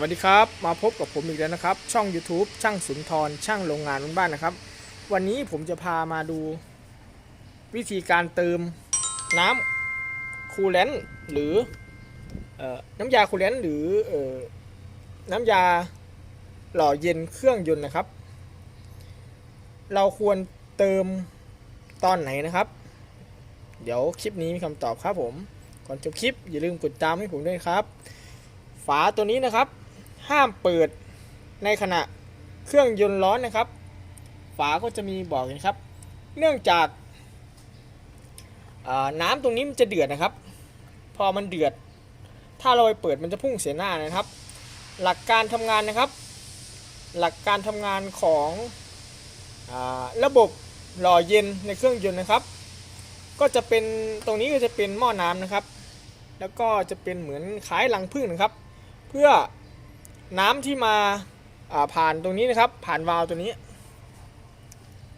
วัสดีครับ มาพบกับผมอีกแล้วนะครับ ช่อง YouTube ช่างสุนทรช่างโรงงานบ้านนะครับ วันนี้ผมจะพามาดู วิธีการเติมน้ำคูลเลนต์หรืออน้ำยาคูลเลนต์หรือเออน้ำยาหล่อเย็นเครื่องยนต์นะครับ เราควรเติมตอนไหนนะครับ เดี๋ยวคลิปนี้มีคำตอบครับผม ก่อนจบคลิปอย่าลืมกดตามให้ผมด้วยครับฝาตัวนี้นะครับ ห้ามเปิดในขณะเครื่องยนต์ร้อนนะครับ ฝาก็จะมีบอกนะครับ เนื่องจากน้ำตรงนี้มันจะเดือดนะครับ พอมันเดือด ถ้าเราไปเปิดมันจะพุ่งเสียหน้านะครับ หลักการทำงานนะครับ หลักการทำงานของอระบบหล่อเย็นในเครื่องยนต์นะครับ ก็จะเป็นตรงนี้ก็จะเป็นหม้อน้ำนะครับ แล้วก็จะเป็นเหมือนคล้ายรังผึ้งนะครับ เพื่อ น้ำที่มาาผ่านตรงนี้นะครับ ผ่านวาล์วตัวนี้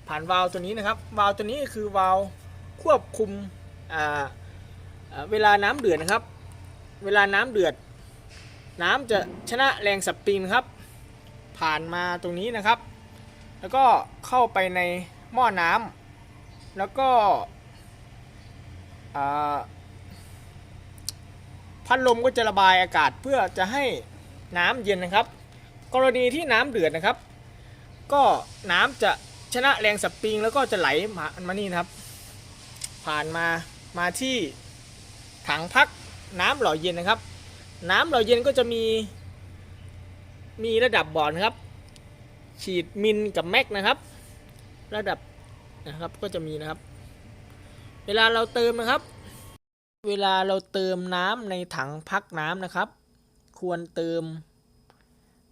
ผ่านวาล์วตัวนี้นะครับ วาล์วตัวนี้คือวาล์วควบคุมเวลาน้ำเดือดนะครับ เวลาน้ำเดือด น้ำจะชนะแรงสปริงนครับ ผ่านมาตรงนี้นะครับ แล้วก็เข้าไปในหม้อน้ำแล้วก็พัดลมก็จะระบายอากาศเพื่อจะให้ น้ำเย็นนะครับ กรณีที่น้ำเดือดนะครับ ก็น้ำจะชนะแรงสปริงแล้วก็จะไหลมามานี่นะครับ ผ่านมามาที่ถังพักน้ำหล่อเย็นนะครับ น้ำหล่อเย็นก็จะมี มีระดับบอนะครับ ฉีดมิลกับแม็กนะครับ ระดับนะครับก็จะมีนะครับ เวลาเราเติมนะครับ เวลาเราเติมน้ำในถังพักน้ำนะครับ ควรเติม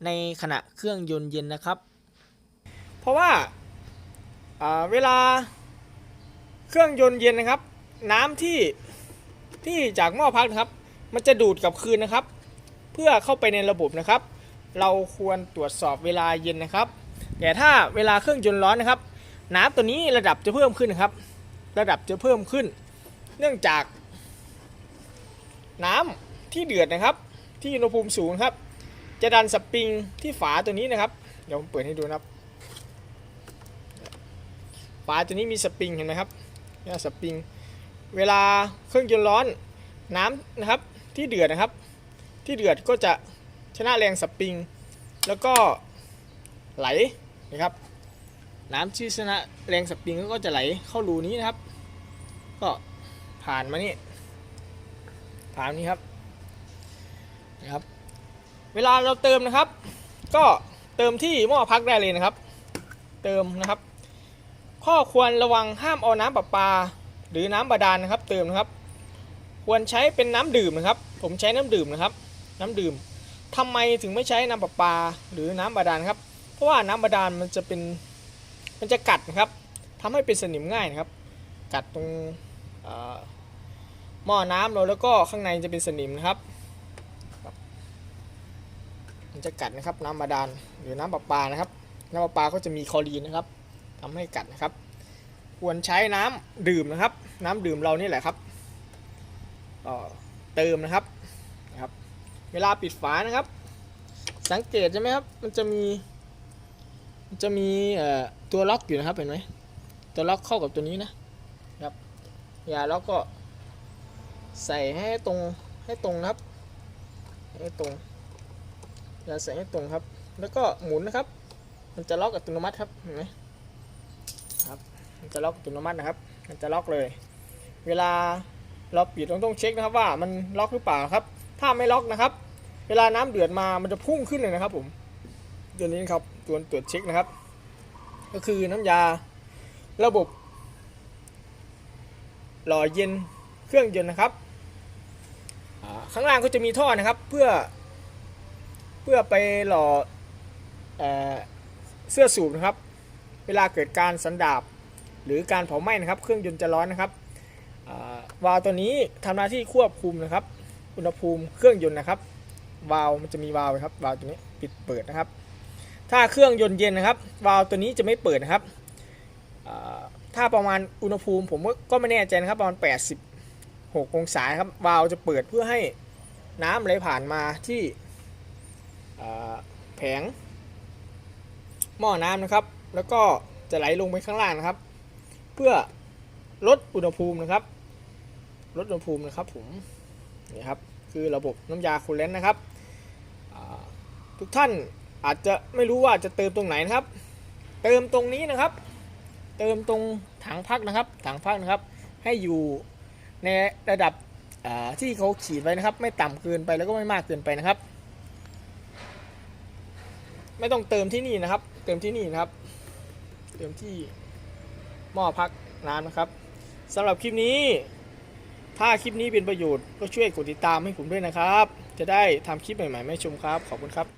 ในขณะเครื่องยนต์เย็นนะครับ เพราะว่าาเวลาเครื่องยนต์เย็นนะครับ น้ำที่ที่จากหม้อพักนะครับ มันจะดูดกลับคืนนะครับ เพื่อเข้าไปในระบบนะครับ เราควรตรวจสอบเวลาเย็นนะครับ แต่ถ้าเวลาเครื่องยนต์ร้อนนะครับ น้ำตัวนี้ระดับจะเพิ่มขึ้นนะครับ ระดับจะเพิ่มขึ้น เนื่องจากน้ำที่เดือดนะครับ ที่อุณหภูมิสูงครับ จะดันสปริงที่ฝาตัวนี้นะครับ เดี๋ยวผมเปิดให้ดูนะครับ ฝาตัวนี้มีสปริงเห็นไหมครับนี่สปริง เวลาเครื่องยนต์ร้อนน้ำนะครับที่เดือดนะครับ ที่เดือดก็จะชนะแรงสปริง แล้วก็ไหลนะครับ น้ำที่ชนะแรงสปริงก็จะไหลเข้ารูนี้นะครับ ก็ผ่านมานี่ถามนี้ครับ นะครับ เวลาเราเติมนะครับ ก็เติมที่หม้อพักได้เลยนะครับ เติมนะครับ ข้อควรระวังห้ามเอาน้ำประปา หรือน้ำบาดาลนะครับ เติมนะครับ ควรใช้เป็นน้ำดื่มนะครับ ผมใช้น้ำดื่มนะครับ น้ำดื่มทำไมถึงไม่ใช้น้ำประปา หรือน้ำบาดาลครับ เพราะว่าน้ำบาดาลมันจะเป็นมันจะกัดนะครับทำให้เป็นสนิมง่ายนะครับ กัดตรงหม้อน้ำเราแล้วก็ข้างในจะเป็นสนิมนะครับ มันจะกัดนะครับน้ำบาดาลหรือน้ำประปานะครับ น้ำประปาก็จะมีคลอรีนนะครับทำให้กัดนะครับ ควรใช้น้ำดื่มนะครับ น้ำดื่มเรานี่แหละครับเติมนะครับนะครับ เวลาปิดฝานะครับ สังเกตใช่ไหมครับมันจะมีมันจะมีเอ่อตัวล็อกอยู่นะครับเห็นไหมตัวล็อกเข้ากับตัวนี้นะครับยาล็อกก็ใส่ให้ตรงให้ตรงนะครับให้ตรง อย่าใส่ให้ตรงครับ แล้วก็หมุนนะครับ มันจะล็อกอัตโนมัติครับเห็นไหมครับ มันจะล็อกอัตโนมัตินะครับ มันจะล็อกเลย เวลาเราปิดเราต้องเช็คนะครับว่ามันล็อกหรือเปล่าครับ ถ้าไม่ล็อกนะครับ เวลาน้ำเดือดมามันจะพุ่งขึ้นเลยนะครับ ผมตัวนี้ครับตัวตรวจเช็คนะครับ ก็คือน้ำยาระบบหล่อเย็นเครื่องยนต์นะครับข้างล่างก็จะมีท่อนะครับ เพื่อ พื่อไปหล่อเอเสื้อสูบนะครับ เวลาเกิดการสันดาบหรือการเผาไหม้นะครับ เครื่องยนต์จะร้อนนะครับาวาล์วตัวนี้ทำหน้าที่ควบคุมนะครับ อุณหภูมิเครื่องยนต์นะครับ วาล์วมันจะมีวาล์วครับ วาล์วตัวนี้ปิดเปิดนะครับ ถ้าเครื่องยนต์เย็นนะครับ วาล์วตัวนี้จะไม่เปิดนะครับ ถ้าประมาณอุณหภูมิผมก็ไม่แน่ใจนะครับ ประมาณ 86 องศาครับ วาล์วจะเปิดเพื่อให้น้ำไหลผ่านมาที่ แผงหม้อน้ำนะครับ แล้วก็จะไหลลงไปข้างล่างนะครับ เพื่อลดอุณหภูมินะครับ ลดอุณหภูมินะครับผมนี่ครับคือระบบน้ำยาคูลเลนต์นะครับทุกท่านอาจจะไม่รู้ว่าจะเติมตรงไหนนะครับ เติมตรงนี้นะครับ เติมตรงถังพักนะครับ ถังพักนะครับ ให้อยู่ในระดับที่เขาขีดไว้นะครับ ไม่ต่ำเกินไปแล้วก็ไม่มากเกินไปนะครับ ไม่ต้องเติมที่นี่นะครับ เติมที่นี่นะครับ เติมที่หม้อพักน้ำนะครับสำหรับคลิปนี้ ถ้าคลิปนี้เป็นประโยชน์ก็ช่วยกดติดตามให้ผมด้วยนะครับ จะได้ทำคลิปใหม่ๆมาชมครับ ขอบคุณครับ